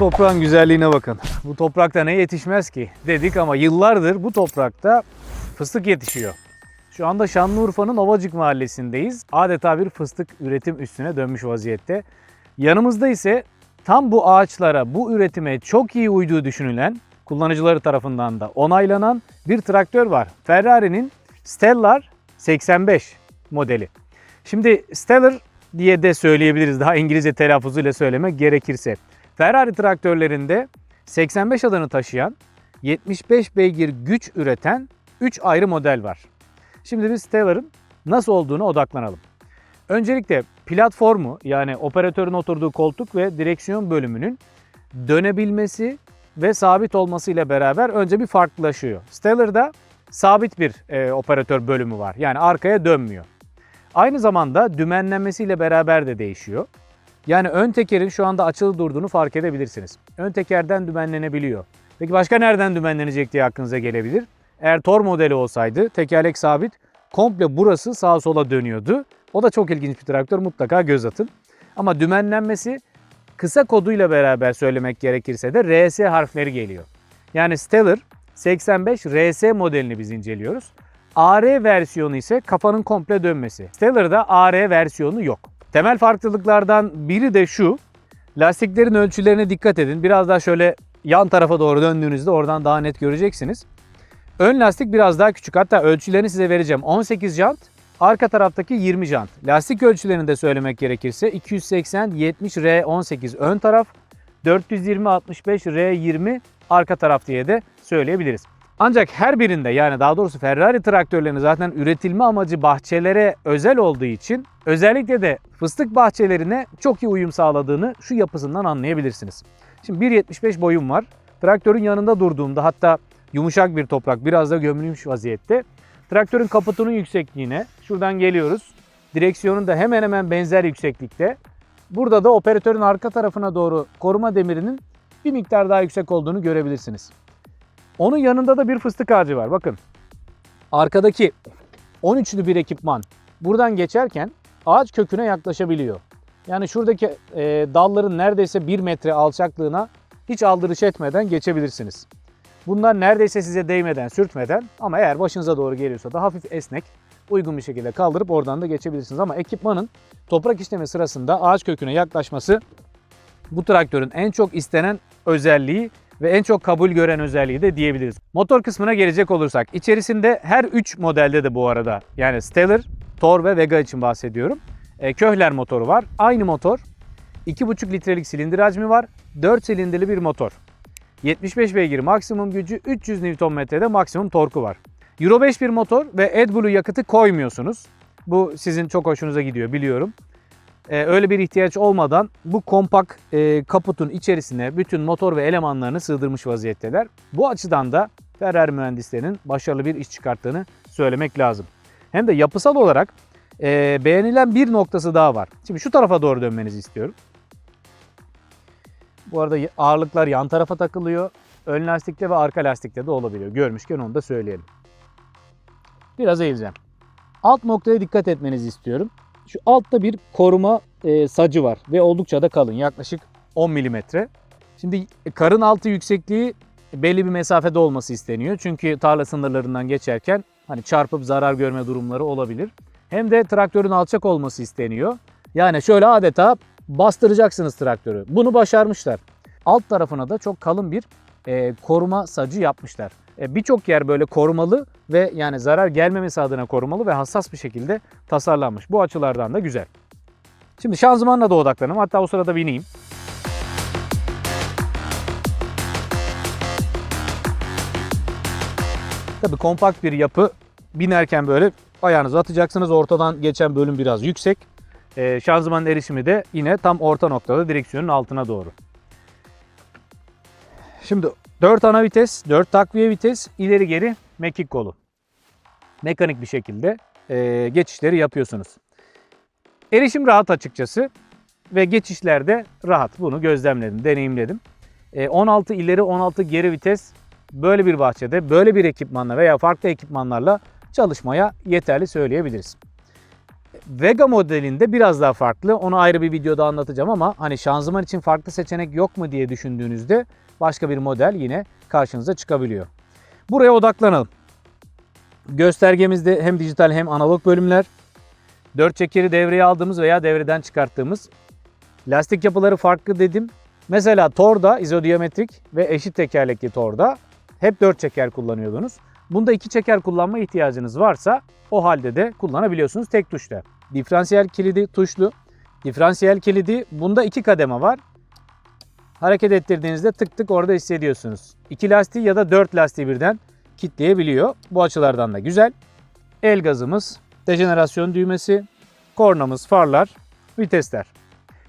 toprağın güzelliğine bakın. Bu toprakta ne yetişmez ki dedik ama yıllardır bu toprakta fıstık yetişiyor. Şu anda Şanlıurfa'nın Ovacık mahallesindeyiz. Adeta bir fıstık üretim üstüne dönmüş vaziyette. Yanımızda ise tam bu ağaçlara, bu üretime çok iyi uyduğu düşünülen, kullanıcıları tarafından da onaylanan bir traktör var. Ferrari'nin Stellar 85 modeli. Şimdi Stellar diye de söyleyebiliriz daha İngilizce telaffuzuyla söylemek gerekirse. Ferrari traktörlerinde 85 adını taşıyan 75 beygir güç üreten 3 ayrı model var. Şimdi biz Stellar'ın nasıl olduğunu odaklanalım. Öncelikle platformu yani operatörün oturduğu koltuk ve direksiyon bölümünün dönebilmesi ve sabit olması ile beraber önce bir farklılaşıyor. Stellar'da sabit bir e, operatör bölümü var. Yani arkaya dönmüyor. Aynı zamanda dümenlenmesiyle beraber de değişiyor. Yani ön tekerin şu anda açılı durduğunu fark edebilirsiniz. Ön tekerden dümenlenebiliyor. Peki başka nereden dümenlenecek diye aklınıza gelebilir. Eğer Tor modeli olsaydı tekerlek sabit komple burası sağa sola dönüyordu. O da çok ilginç bir traktör mutlaka göz atın. Ama dümenlenmesi kısa koduyla beraber söylemek gerekirse de RS harfleri geliyor. Yani Stellar 85 RS modelini biz inceliyoruz. AR versiyonu ise kafanın komple dönmesi. Stellar'da AR versiyonu yok. Temel farklılıklardan biri de şu. Lastiklerin ölçülerine dikkat edin. Biraz daha şöyle yan tarafa doğru döndüğünüzde oradan daha net göreceksiniz. Ön lastik biraz daha küçük. Hatta ölçülerini size vereceğim. 18 jant, arka taraftaki 20 jant. Lastik ölçülerini de söylemek gerekirse 280 70 R18 ön taraf, 420 65 R20 arka taraf diye de söyleyebiliriz. Ancak her birinde yani daha doğrusu Ferrari traktörlerinin zaten üretilme amacı bahçelere özel olduğu için özellikle de fıstık bahçelerine çok iyi uyum sağladığını şu yapısından anlayabilirsiniz. Şimdi 1.75 boyum var. Traktörün yanında durduğumda hatta yumuşak bir toprak biraz da gömülmüş vaziyette. Traktörün kaputunun yüksekliğine şuradan geliyoruz. Direksiyonun da hemen hemen benzer yükseklikte. Burada da operatörün arka tarafına doğru koruma demirinin bir miktar daha yüksek olduğunu görebilirsiniz. Onun yanında da bir fıstık ağacı var. Bakın. Arkadaki 13'lü bir ekipman buradan geçerken ağaç köküne yaklaşabiliyor. Yani şuradaki e, dalların neredeyse 1 metre alçaklığına hiç aldırış etmeden geçebilirsiniz. Bunlar neredeyse size değmeden, sürtmeden ama eğer başınıza doğru geliyorsa da hafif esnek, uygun bir şekilde kaldırıp oradan da geçebilirsiniz. Ama ekipmanın toprak işlemi sırasında ağaç köküne yaklaşması bu traktörün en çok istenen özelliği ve en çok kabul gören özelliği de diyebiliriz. Motor kısmına gelecek olursak içerisinde her 3 modelde de bu arada yani Stellar, Thor ve Vega için bahsediyorum. E, Köhler motoru var. Aynı motor. 2,5 litrelik silindir hacmi var. 4 silindirli bir motor. 75 beygir maksimum gücü, 300 Nm'de maksimum torku var. Euro 5 bir motor ve AdBlue yakıtı koymuyorsunuz. Bu sizin çok hoşunuza gidiyor biliyorum. Ee, öyle bir ihtiyaç olmadan bu kompakt e, kaputun içerisine bütün motor ve elemanlarını sığdırmış vaziyetteler. Bu açıdan da Ferrari mühendislerinin başarılı bir iş çıkarttığını söylemek lazım. Hem de yapısal olarak e, beğenilen bir noktası daha var. Şimdi şu tarafa doğru dönmenizi istiyorum. Bu arada ağırlıklar yan tarafa takılıyor. Ön lastikte ve arka lastikte de olabiliyor. Görmüşken onu da söyleyelim. Biraz eğileceğim. Alt noktaya dikkat etmenizi istiyorum. Şu altta bir koruma e, sacı var ve oldukça da kalın. Yaklaşık 10 mm. Şimdi karın altı yüksekliği belli bir mesafede olması isteniyor. Çünkü tarla sınırlarından geçerken hani çarpıp zarar görme durumları olabilir. Hem de traktörün alçak olması isteniyor. Yani şöyle adeta bastıracaksınız traktörü. Bunu başarmışlar. Alt tarafına da çok kalın bir e, koruma sacı yapmışlar. E, Birçok yer böyle korumalı ve yani zarar gelmemesi adına korumalı ve hassas bir şekilde tasarlanmış. Bu açılardan da güzel. Şimdi şanzımanla da odaklanalım. Hatta o sırada bineyim. Tabii kompakt bir yapı. Binerken böyle ayağınızı atacaksınız. Ortadan geçen bölüm biraz yüksek. Ee, şanzımanın erişimi de yine tam orta noktada direksiyonun altına doğru. Şimdi 4 ana vites, 4 takviye vites, ileri geri mekik kolu. Mekanik bir şekilde e, geçişleri yapıyorsunuz. Erişim rahat açıkçası ve geçişlerde rahat. Bunu gözlemledim, deneyimledim. E, 16 ileri 16 geri vites böyle bir bahçede böyle bir ekipmanla veya farklı ekipmanlarla çalışmaya yeterli söyleyebiliriz. Vega modelinde biraz daha farklı. Onu ayrı bir videoda anlatacağım ama hani şanzıman için farklı seçenek yok mu diye düşündüğünüzde başka bir model yine karşınıza çıkabiliyor. Buraya odaklanalım. Göstergemizde hem dijital hem analog bölümler. 4 çekeri devreye aldığımız veya devreden çıkarttığımız. Lastik yapıları farklı dedim. Mesela Tor'da izodiyametrik ve eşit tekerlekli Tor'da hep 4 çeker kullanıyordunuz. Bunda 2 çeker kullanma ihtiyacınız varsa o halde de kullanabiliyorsunuz tek tuşla. Diferansiyel kilidi tuşlu. Diferansiyel kilidi bunda 2 kademe var. Hareket ettirdiğinizde tık tık orada hissediyorsunuz. 2 lastiği ya da 4 lastiği birden kitleyebiliyor. Bu açılardan da güzel. El gazımız, dejenerasyon düğmesi, kornamız, farlar, vitesler.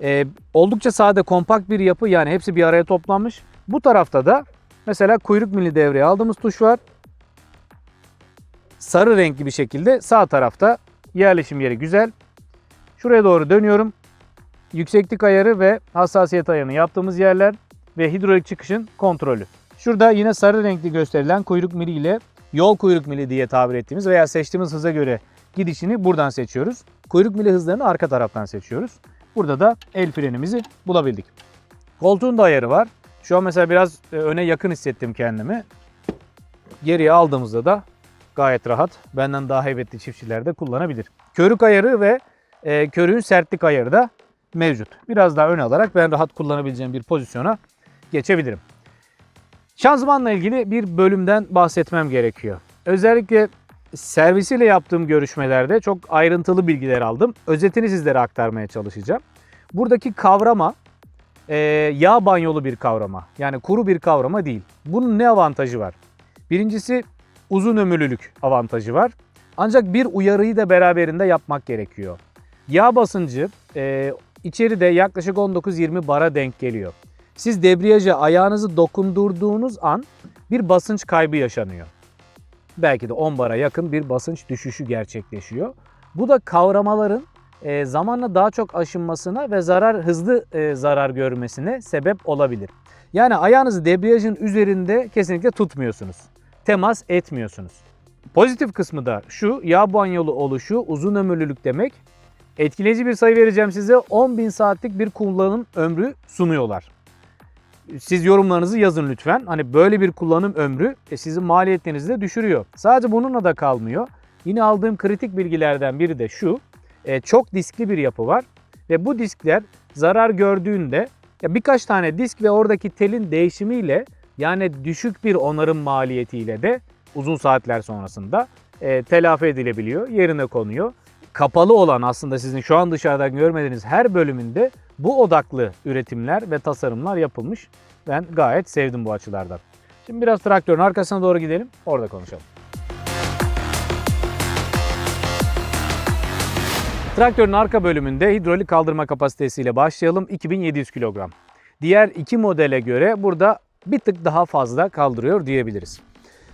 Ee, oldukça sade, kompakt bir yapı yani hepsi bir araya toplanmış. Bu tarafta da mesela kuyruk mili devreye aldığımız tuş var. Sarı renkli bir şekilde sağ tarafta yerleşim yeri güzel. Şuraya doğru dönüyorum. Yükseklik ayarı ve hassasiyet ayarını yaptığımız yerler ve hidrolik çıkışın kontrolü. Şurada yine sarı renkli gösterilen kuyruk mili ile yol kuyruk mili diye tabir ettiğimiz veya seçtiğimiz hıza göre gidişini buradan seçiyoruz. Kuyruk mili hızlarını arka taraftan seçiyoruz. Burada da el frenimizi bulabildik. Koltuğun da ayarı var. Şu an mesela biraz e, öne yakın hissettim kendimi. Geriye aldığımızda da gayet rahat. Benden daha heybetli çiftçiler de kullanabilir. Körük ayarı ve e, körüğün sertlik ayarı da mevcut. Biraz daha öne alarak ben rahat kullanabileceğim bir pozisyona geçebilirim. Şanzımanla ilgili bir bölümden bahsetmem gerekiyor. Özellikle servisiyle yaptığım görüşmelerde çok ayrıntılı bilgiler aldım. Özetini sizlere aktarmaya çalışacağım. Buradaki kavrama e, yağ banyolu bir kavrama. Yani kuru bir kavrama değil. Bunun ne avantajı var? Birincisi uzun ömürlülük avantajı var. Ancak bir uyarıyı da beraberinde yapmak gerekiyor. Yağ basıncı e, içeride yaklaşık 19-20 bara denk geliyor. Siz debriyaja ayağınızı dokundurduğunuz an bir basınç kaybı yaşanıyor. Belki de 10 bara yakın bir basınç düşüşü gerçekleşiyor. Bu da kavramaların e, zamanla daha çok aşınmasına ve zarar hızlı e, zarar görmesine sebep olabilir. Yani ayağınızı debriyajın üzerinde kesinlikle tutmuyorsunuz. Temas etmiyorsunuz. Pozitif kısmı da şu, yağ banyolu oluşu uzun ömürlülük demek. Etkileyici bir sayı vereceğim size. 10.000 saatlik bir kullanım ömrü sunuyorlar. Siz yorumlarınızı yazın lütfen. Hani böyle bir kullanım ömrü e, sizin maliyetlerinizi de düşürüyor. Sadece bununla da kalmıyor. Yine aldığım kritik bilgilerden biri de şu. E, çok diskli bir yapı var ve bu diskler zarar gördüğünde birkaç tane disk ve oradaki telin değişimiyle yani düşük bir onarım maliyetiyle de uzun saatler sonrasında e, telafi edilebiliyor, yerine konuyor. Kapalı olan aslında sizin şu an dışarıdan görmediğiniz her bölümünde bu odaklı üretimler ve tasarımlar yapılmış. Ben gayet sevdim bu açılardan. Şimdi biraz traktörün arkasına doğru gidelim, orada konuşalım. Traktörün arka bölümünde hidrolik kaldırma kapasitesiyle başlayalım. 2700 kilogram. Diğer iki modele göre burada bir tık daha fazla kaldırıyor diyebiliriz.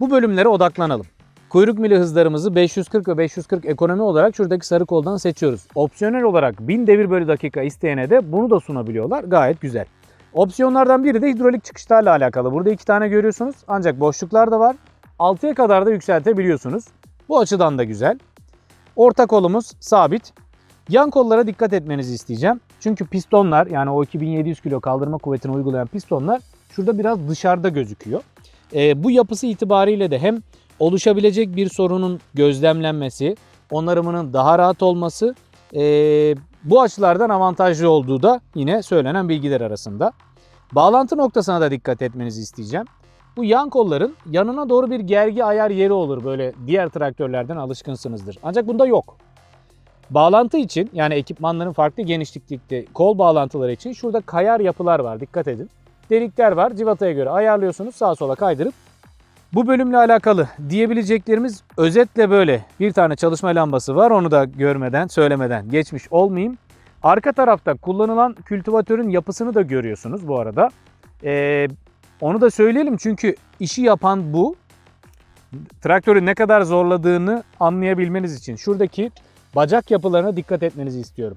Bu bölümlere odaklanalım. Kuyruk mili hızlarımızı 540 ve 540 ekonomi olarak şuradaki sarı koldan seçiyoruz. Opsiyonel olarak 1000 devir bölü dakika isteyene de bunu da sunabiliyorlar. Gayet güzel. Opsiyonlardan biri de hidrolik çıkışlarla alakalı. Burada iki tane görüyorsunuz ancak boşluklar da var. 6'ya kadar da yükseltebiliyorsunuz. Bu açıdan da güzel. Orta kolumuz sabit. Yan kollara dikkat etmenizi isteyeceğim. Çünkü pistonlar yani o 2700 kilo kaldırma kuvvetini uygulayan pistonlar şurada biraz dışarıda gözüküyor. E, bu yapısı itibariyle de hem oluşabilecek bir sorunun gözlemlenmesi, onarımının daha rahat olması e, bu açılardan avantajlı olduğu da yine söylenen bilgiler arasında. Bağlantı noktasına da dikkat etmenizi isteyeceğim. Bu yan kolların yanına doğru bir gergi ayar yeri olur böyle diğer traktörlerden alışkınsınızdır. Ancak bunda yok. Bağlantı için yani ekipmanların farklı genişlikte kol bağlantıları için şurada kayar yapılar var dikkat edin. Delikler var civataya göre ayarlıyorsunuz sağa sola kaydırıp bu bölümle alakalı diyebileceklerimiz özetle böyle. Bir tane çalışma lambası var onu da görmeden söylemeden geçmiş olmayayım. Arka tarafta kullanılan kültivatörün yapısını da görüyorsunuz bu arada. Ee, onu da söyleyelim çünkü işi yapan bu. Traktörü ne kadar zorladığını anlayabilmeniz için şuradaki bacak yapılarına dikkat etmenizi istiyorum.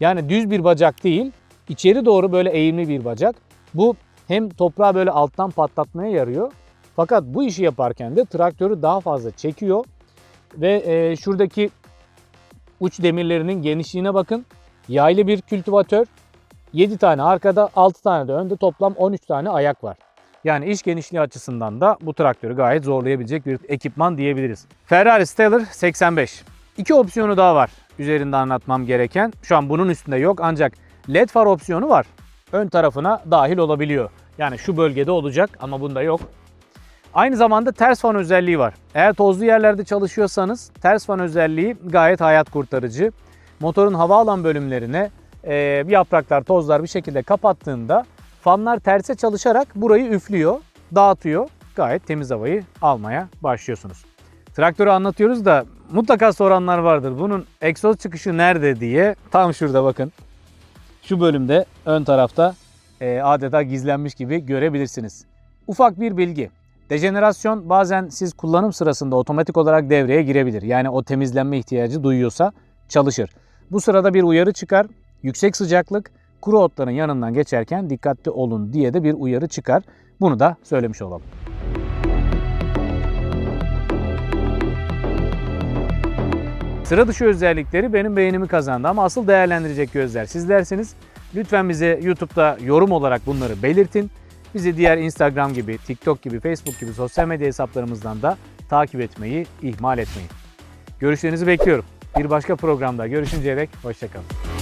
Yani düz bir bacak değil, içeri doğru böyle eğimli bir bacak. Bu hem toprağı böyle alttan patlatmaya yarıyor. Fakat bu işi yaparken de traktörü daha fazla çekiyor ve e, şuradaki uç demirlerinin genişliğine bakın. Yaylı bir kültivatör. 7 tane arkada, 6 tane de önde toplam 13 tane ayak var. Yani iş genişliği açısından da bu traktörü gayet zorlayabilecek bir ekipman diyebiliriz. Ferrari Stellar 85. İki opsiyonu daha var üzerinde anlatmam gereken. Şu an bunun üstünde yok ancak LED far opsiyonu var. Ön tarafına dahil olabiliyor. Yani şu bölgede olacak ama bunda yok. Aynı zamanda ters fan özelliği var. Eğer tozlu yerlerde çalışıyorsanız ters fan özelliği gayet hayat kurtarıcı. Motorun hava alan bölümlerine e, yapraklar, tozlar bir şekilde kapattığında fanlar terse çalışarak burayı üflüyor, dağıtıyor. Gayet temiz havayı almaya başlıyorsunuz. Traktörü anlatıyoruz da mutlaka soranlar vardır. Bunun egzoz çıkışı nerede diye. Tam şurada bakın. Şu bölümde ön tarafta e, adeta gizlenmiş gibi görebilirsiniz. Ufak bir bilgi. Dejenerasyon bazen siz kullanım sırasında otomatik olarak devreye girebilir. Yani o temizlenme ihtiyacı duyuyorsa çalışır. Bu sırada bir uyarı çıkar. Yüksek sıcaklık kuru otların yanından geçerken dikkatli olun diye de bir uyarı çıkar. Bunu da söylemiş olalım. Sıra dışı özellikleri benim beğenimi kazandı ama asıl değerlendirecek gözler sizlersiniz. Lütfen bize YouTube'da yorum olarak bunları belirtin. Bizi diğer Instagram gibi, TikTok gibi, Facebook gibi sosyal medya hesaplarımızdan da takip etmeyi ihmal etmeyin. Görüşlerinizi bekliyorum. Bir başka programda görüşünceye dek hoşçakalın.